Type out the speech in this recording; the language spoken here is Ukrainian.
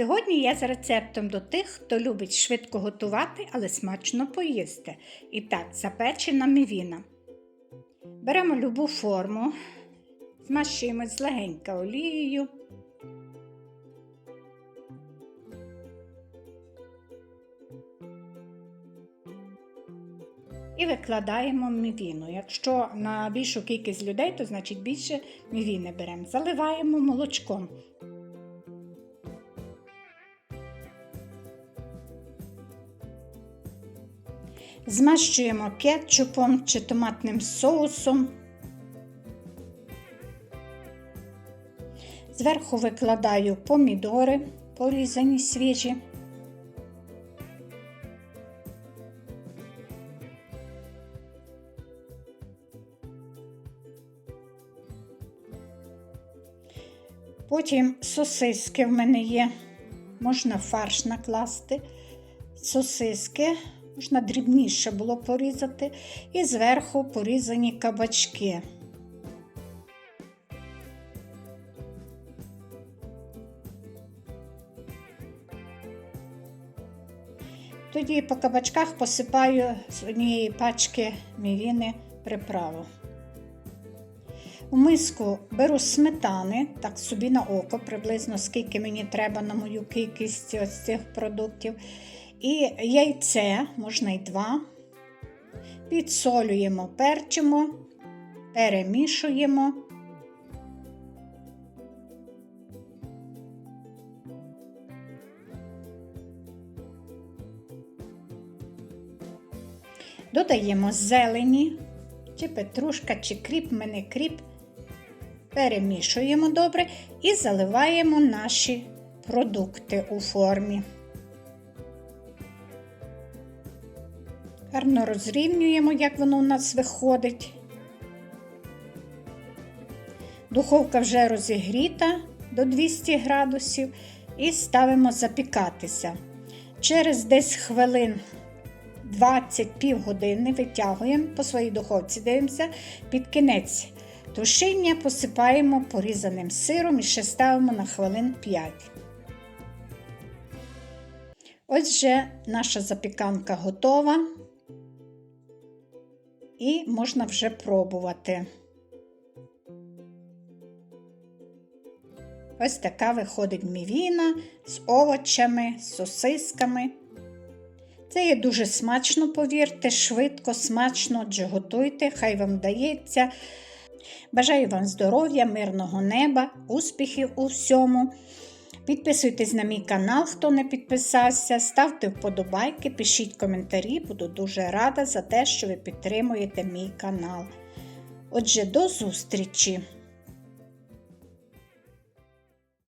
Сьогодні я з рецептом до тих, хто любить швидко готувати, але смачно поїсти. І так, запечена мівіна. Беремо любу форму, змащуємо злегенька олією. І викладаємо мівіну. Якщо на більшу кількість людей, то значить більше мівіни беремо. Заливаємо молочком. Змащуємо кетчупом чи томатним соусом. Зверху викладаю помідори, порізані свіжі. Потім сосиски в мене є. Можна фарш накласти. Сосиски, можна дрібніше було порізати, і зверху порізані кабачки. Тоді по кабачках посипаю з однієї пачки мівіни приправу. У миску беру сметани, так собі на око, приблизно скільки мені треба на мою кількість ось цих продуктів. І яйце, можна й два. Підсолюємо, перчимо, перемішуємо. Додаємо зелені, чи петрушка, чи кріп, мене кріп. Перемішуємо добре і заливаємо наші продукти у формі. Гарно розрівнюємо, як воно у нас виходить. Духовка вже розігріта до 200 градусів і ставимо запікатися. Через десь хвилин 20 півгодини витягуємо по своїй духовці, дивимося під кінець. Тушіння посипаємо порізаним сиром і ще ставимо на хвилин 5. Ось вже наша запіканка готова. І можна вже пробувати. Ось така виходить мівіна з овочами, з сосисками. Це є дуже смачно, повірте, швидко, смачно, готуйте, хай вам вдається. Бажаю вам здоров'я, мирного неба, успіхів у всьому. Підписуйтесь на мій канал, хто не підписався, ставте вподобайки, пишіть коментарі, буду дуже рада за те, що ви підтримуєте мій канал. Отже, до зустрічі!